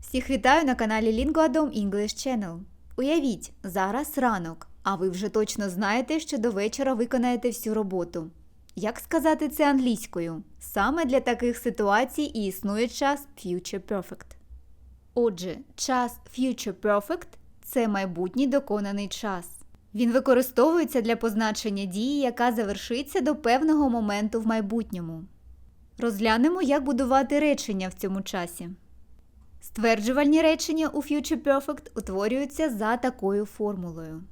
Всіх вітаю на каналі Linguadom English Channel. Уявіть, зараз ранок, а ви вже точно знаєте, що до вечора виконаєте всю роботу. Як сказати це англійською? Саме для таких ситуацій і існує час Future Perfect. Отже, час Future Perfect це майбутній доконаний час. Він використовується для позначення дії, яка завершиться до певного моменту в майбутньому. Розглянемо, як будувати речення в цьому часі. Стверджувальні речення у Future Perfect утворюються за такою формулою.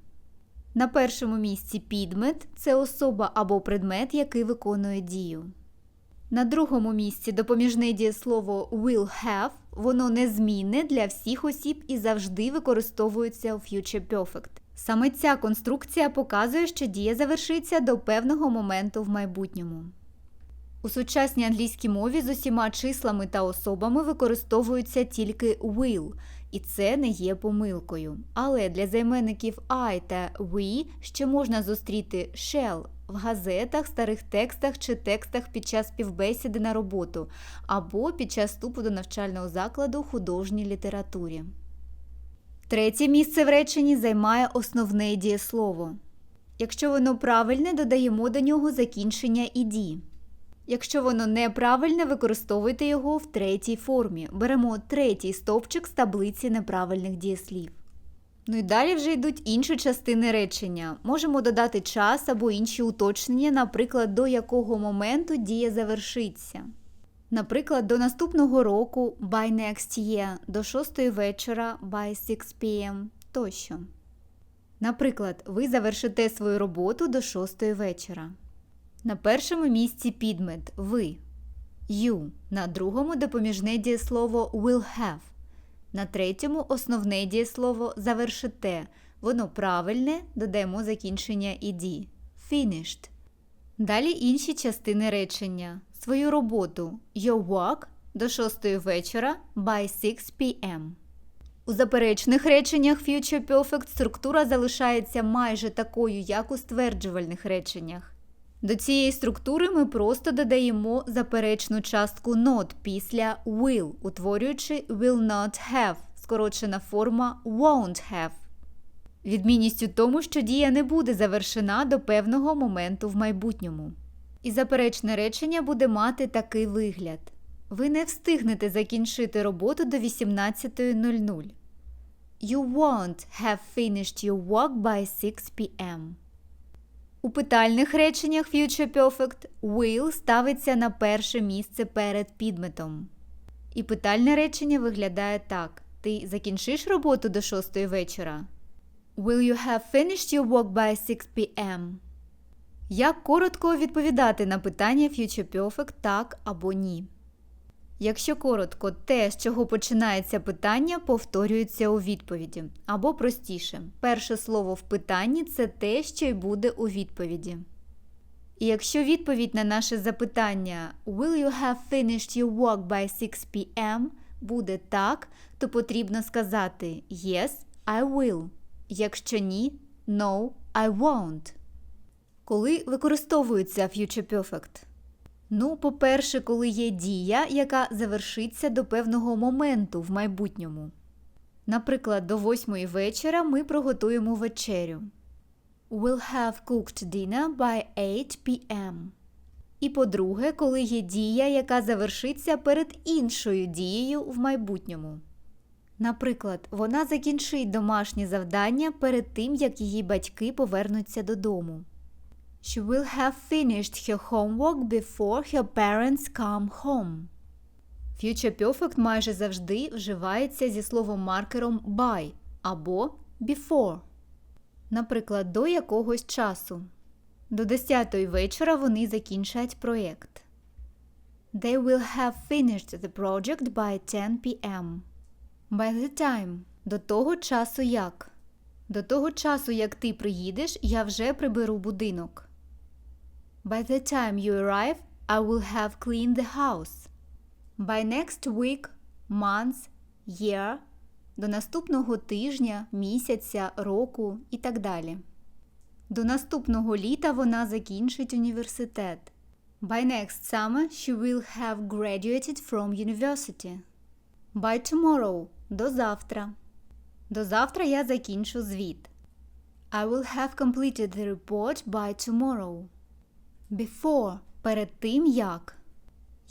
На першому місці підмет це особа або предмет, який виконує дію. На другому місці допоміжне дієслово will have, воно незмінне для всіх осіб і завжди використовується у Future Perfect. Саме ця конструкція показує, що дія завершиться до певного моменту в майбутньому. У сучасній англійській мові з усіма числами та особами використовується тільки will, і це не є помилкою. Але для займенників I та we ще можна зустріти shall в газетах, старих текстах чи текстах під час співбесіди на роботу або під час вступу до навчального закладу художній літературі. Третє місце в реченні займає основне дієслово. Якщо воно правильне, додаємо до нього закінчення іді. Якщо воно неправильне, використовуйте його в третій формі. Беремо третій стовпчик з таблиці неправильних дієслів. Ну і далі вже йдуть інші частини речення. Можемо додати час або інші уточнення, наприклад, до якого моменту дія завершиться. Наприклад, до наступного року by next year, до 6 вечора by 6 p.m. тощо. Наприклад, ви завершите свою роботу до 6 вечора. На першому місці підмет ви. You. На другому допоміжне дієслово will have. На третьому основне дієслово завершите. Воно правильне, додаємо закінчення ed. Finished. Далі інші частини речення. Свою роботу your work до 6 вечора by 6 p.m. У заперечних реченнях Future Perfect структура залишається майже такою, як у стверджувальних реченнях. До цієї структури ми просто додаємо заперечну частку not після will, утворюючи will not have, скорочена форма won't have. Відмінність у тому, що дія не буде завершена до певного моменту в майбутньому. І заперечне речення буде мати такий вигляд: ви не встигнете закінчити роботу до 18.00. You won't have finished your work by 6 p.m. У питальних реченнях Future Perfect will ставиться на перше місце перед підметом. І питальне речення виглядає так: Ти закінчиш роботу до 6 вечора? Will you have finished your work by 6 p.m.? Як коротко відповідати на питання Future Perfect так або ні? Якщо коротко, те, з чого починається питання, повторюється у відповіді. Або простіше, перше слово в питанні це те, що й буде у відповіді. І якщо відповідь на наше запитання Will you have finished your work by 6 p.m. буде так, то потрібно сказати Yes, I will. Якщо ні, No, I won't. Коли використовується Future Perfect? Ну, по-перше, коли є дія, яка завершиться до певного моменту в майбутньому. Наприклад, до восьмої вечора ми приготуємо вечерю. We'll have cooked dinner by 8 p.m. І по-друге, коли є дія, яка завершиться перед іншою дією в майбутньому. Наприклад, вона закінчить домашнє завдання перед тим, як її батьки повернуться додому. She will have finished her homework before her parents come home. Future Perfect майже завжди вживається зі словом маркером by або before. Наприклад, до якогось часу. До 10 вечора вони закінчать проєкт. They will have finished the project by 10 p.m. By the time. До того часу як. До того часу, як ти приїдеш, я вже приберу будинок. By the time you arrive, I will have cleaned the house. By next week, month, year, до наступного тижня, місяця, року і так далі. До наступного літа вона закінчить університет. By next summer, she will have graduated from university. By tomorrow, До завтра. До завтра я закінчу звіт. I will have completed the report by tomorrow. Before – перед тим як.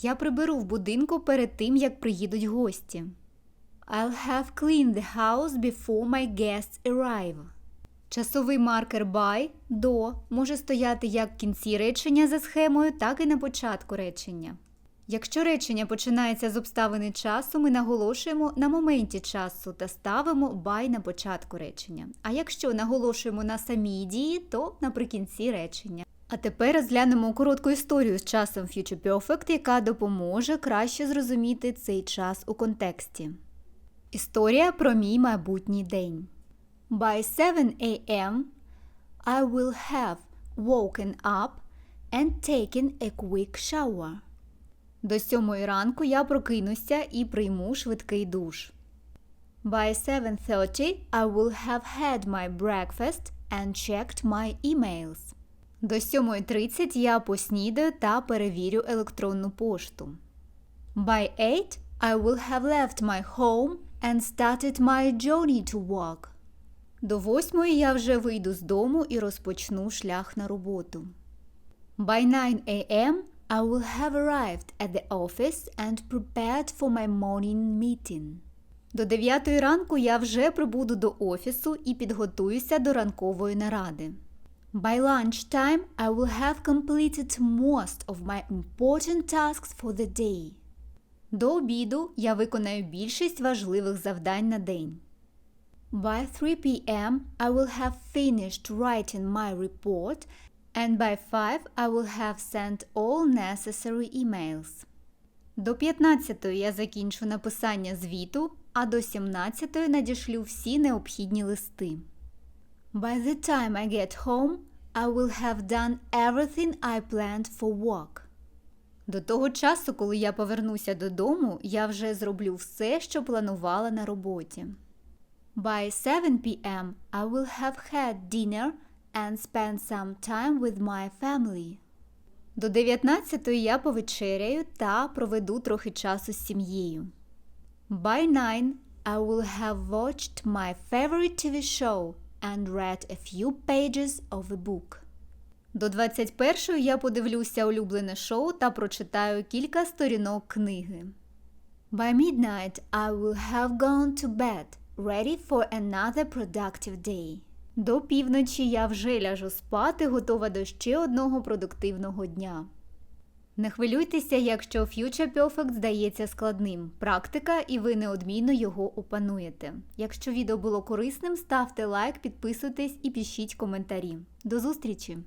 Я приберу в будинку перед тим, як приїдуть гості. I'll have cleaned the house before my guests arrive. Часовий маркер by до може стояти як в кінці речення за схемою, так і на початку речення. Якщо речення починається з обставини часу, ми наголошуємо на моменті часу та ставимо by на початку речення. А якщо наголошуємо на самій дії, то наприкінці речення. А тепер розглянемо коротку історію з часом Future Perfect, яка допоможе краще зрозуміти цей час у контексті. Історія про мій майбутній день. By 7 a.m. I will have woken up and taken a quick shower. До сьомої ранку я прокинуся і прийму швидкий душ. By 7.30 I will have had my breakfast and checked my emails. До 7.30 я поснідаю та перевірю електронну пошту. By 8 I will have left my home and started my journey to work. До 8 я вже вийду з дому і розпочну шлях на роботу. By 9 a.m. I will have arrived at the office and prepared for my morning meeting. До 9 ранку я вже прибуду до офісу і підготуюся до ранкової наради. By lunchtime I will have completed most of my important tasks for the day. До обіду я виконаю більшість важливих завдань на день. By 3 p.m. I will have finished writing my report and by 5 I will have sent all necessary emails. До 15 я закінчу написання звіту, а до 17 надішлю всі необхідні листи. By the time I get home, I will have done everything I planned for work. До того часу, коли я повернуся додому, я вже зроблю все, що планувала на роботі. By 7 p.m. I will have had dinner and spend some time with my family. До 19 я повечеряю та проведу трохи часу з сім'єю. By 9 I will have watched my favorite TV show and read a few pages of a book. До 21 я подивлюся улюблене шоу та прочитаю кілька сторінок книги. By midnight I will have gone to bed, ready for another productive day. До півночі я вже ляжу спати, готова до ще одного продуктивного дня. Не хвилюйтеся, якщо Future Perfect здається складним. Практика, і ви неодмінно його опануєте. Якщо відео було корисним, ставте лайк, підписуйтесь і пишіть коментарі. До зустрічі!